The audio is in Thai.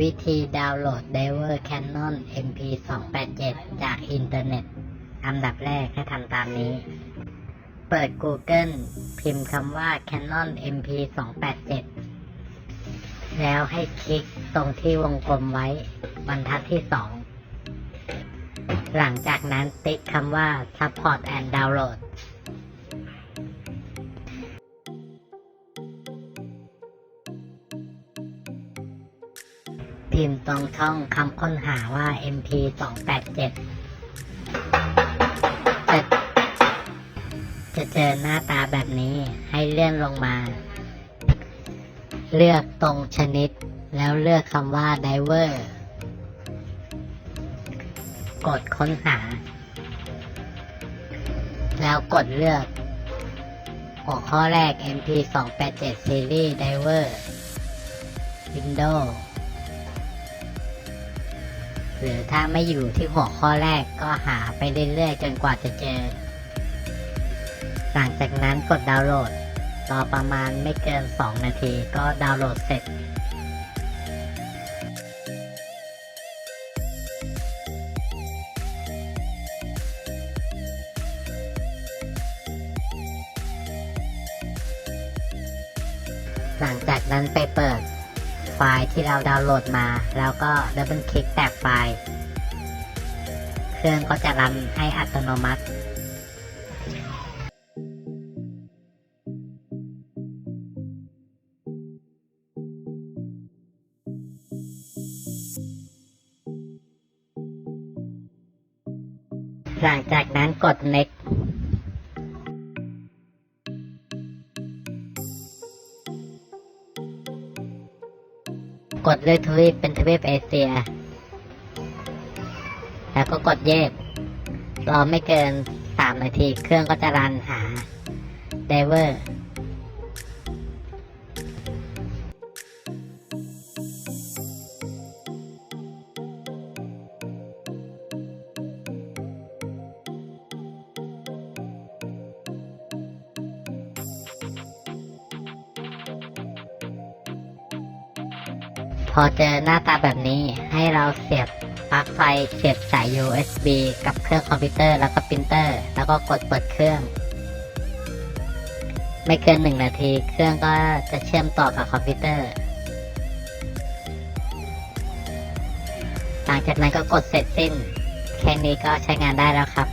วิธีดาวน์โหลด Diver Canon MP 287 จากอินเทอร์เน็ต อันดับแรกให้ทำตามนี้ เปิด Google พิมพ์คำว่า Canon MP 287 แล้วให้คลิกตรงที่วงกลมไว้ บรรทัดที่ 2 หลังจากนั้นติ๊กคำว่า Support and Download พิมพ์ตรงช่องคำค้นหาว่า MP 287จะจะเจอหน้าตาแบบนี้ให้เลื่อนลงมา เลือกตรงชนิด แล้วเลือกคำว่า diver กดค้นหา แล้วกดเลือก หัวข้อแรก MP 287 Series Diver Windows หรือถ้าไม่อยู่ที่หัวข้อแรกก็หาไปเรื่อยๆจนกว่าจะเจอ หลังจากนั้นกดดาวน์โหลด รอประมาณไม่เกิน 2 นาทีก็ดาวน์โหลดเสร็จหลังจากนั้นไปเปิด ไฟล์ที่เราดาวน์โหลดมา แล้วก็ดับเบิลคลิกแตกไฟล์ เครื่องก็จะรันให้อัตโนมัติหลังจากนั้นกด next กดเลือกทวีปเป็นทวีปเอเชีย แล้วก็กดเย็บรอไม่เกิน 3 นาที เครื่องก็จะรันหาเดเวอร์ พอเจอหน้าตาแบบนี้ให้เราเสียบปลั๊กไฟเสียบสาย USB กับเครื่องคอมพิวเตอร์แล้วก็ปรินเตอร์ แล้วก็กดเปิดเครื่อง ไม่เกินหนึ่งนาที เครื่องก็จะเชื่อมต่อกับคอมพิวเตอร์ หลังจากนั้นก็กดเสร็จสิ้น แค่นี้ก็ใช้งานได้แล้วครับ